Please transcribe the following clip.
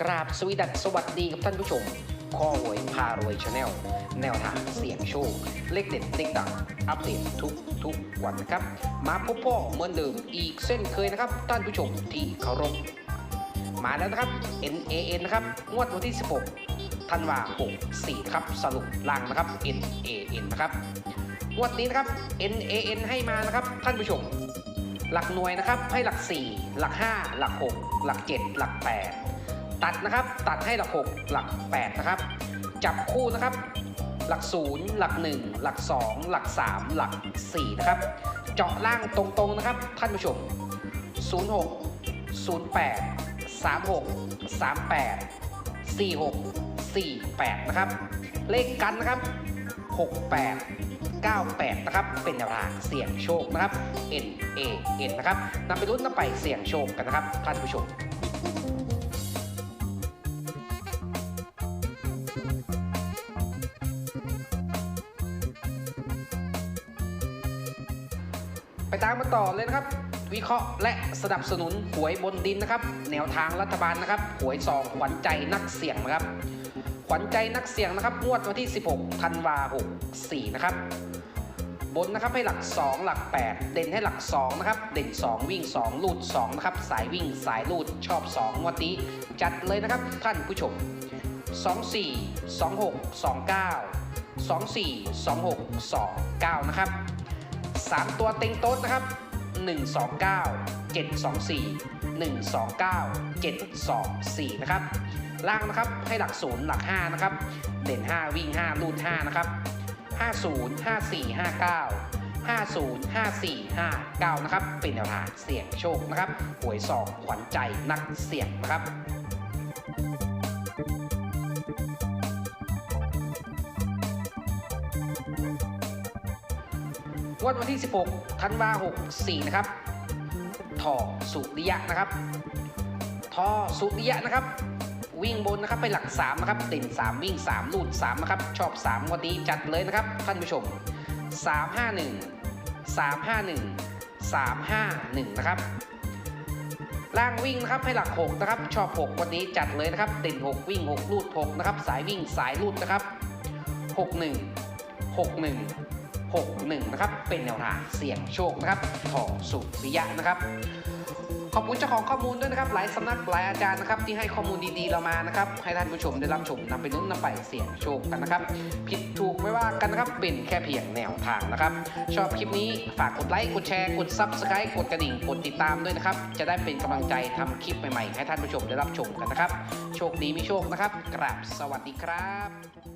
กราบสวีดัสสวัสดีครับท่านผู้ชมข้อหวยพารวยชาแนลแนวทางเสี่ยงโชค เลขเด็ดเลขดังอัปเดตทุกทุกวันนะครับ มาพบพ่อเหมือนเดิมอีกเส้นเคยนะครับ ท่านผู้ชมที่เคารพมาแล้วนะครับ NAN นะครับงวดวันที่ 16ธันวาคม64ครับสรุปล่างนะครับ NAN นะครับงวดนี้นะครับ NAN ให้มานะครับท่านผู้ชม หลักหน่วยนะครับให้หลัก 4 หลัก 5 หลัก 6 หลัก 7 หลัก 8 ตัดนะครับ ตัดให้หลัก 6 หลัก 8 นะครับ จับคู่นะครับ หลัก 0 หลัก 1 หลัก 2 หลัก 3 หลัก 4 นะครับ เจาะล่างตรงๆนะครับ ท่านผู้ชม 06 08 36 38 46 48 นะครับ เลขกันนะครับ 68 98 นะครับ เป็นแนวทางเสี่ยงโชคนะครับ N A N นะครับนำไปรุ่นนำไปเสี่ยงโชคกันนะครับ ท่านผู้ชม ไปตามมาต่อเลยนะครับ วิเคราะห์และสนับสนุนหวยบนดินนะครับ แนวทางรัฐบาลนะครับ หวยซองขวัญใจนักเสี่ยงนะครับ ขวัญใจนักเสี่ยงนะครับงวดวันที่ 16ธันวา64นะครับบนนะครับให้หลัก 2 หลัก 8 เด่นให้หลัก2นะครับเด่น 2 วิ่ง 2 ลูด2นะครับสายวิ่งสายลูดชอบ2งวันนี้จัดเลยนะครับท่านผู้ชม 24 26 29 24 26 29 นะครับ 3 ตัวเต็งโต๊ดนะครับ 129 724 129 724 นะครับ ล่างนะครับให้หลัก0หลัก 5 นะครับ เด่น 5 วิ่ง5ลูด 5 นะครับ 50 54 59 50 54 59 นะครับ เป็นแนวทางเสี่ยงโชคนะครับหวยสองขวัญใจนักเสี่ยงนะครับ งวดวันที่ 16ธันวา64นะครับทอสุริยะนะครับทอสุริยะนะครับ วิ่งบนนะครับไปหลัก3นะครับเด่น3 วิ่ง 3 ลูด3นะครับชอบ3วันนี้จัดเลยนะครับท่านผู้ชม 351 351 351นะครับล่างวิ่งนะครับให้หลัก 6 นะครับ ชอบ 6 วันนี้จัดเลยนะครับเด่น 6 วิ่ง 6 ลูด 6 นะครับ สายวิ่งสายลูดนะครับ 61 61 61นะครับเป็นแนวทางเสี่ยงโชคนะครับทองสุริยะนะครับขอบคุณเจ้าของข้อมูลด้วยนะครับ หลายสำนักหลายอาจารย์นะครับ ที่ให้ข้อมูลดีๆเรามานะครับ ให้ท่านผู้ชมได้รับชมนำไปนุ่นนำไปเสี่ยงโชคกันนะครับ ผิดถูกไม่ว่ากันนะครับ เป็นแค่เพียงแนวทางนะครับ ชอบคลิปนี้ฝากกดไลค์ กดแชร์ กด Subscribe กดกระดิ่ง กดติดตามด้วยนะครับ จะได้เป็นกำลังใจทำคลิปใหม่ๆ ให้ท่านผู้ชมได้รับชมกันนะครับ โชคดีมีโชคนะครับ กราบสวัสดีครับ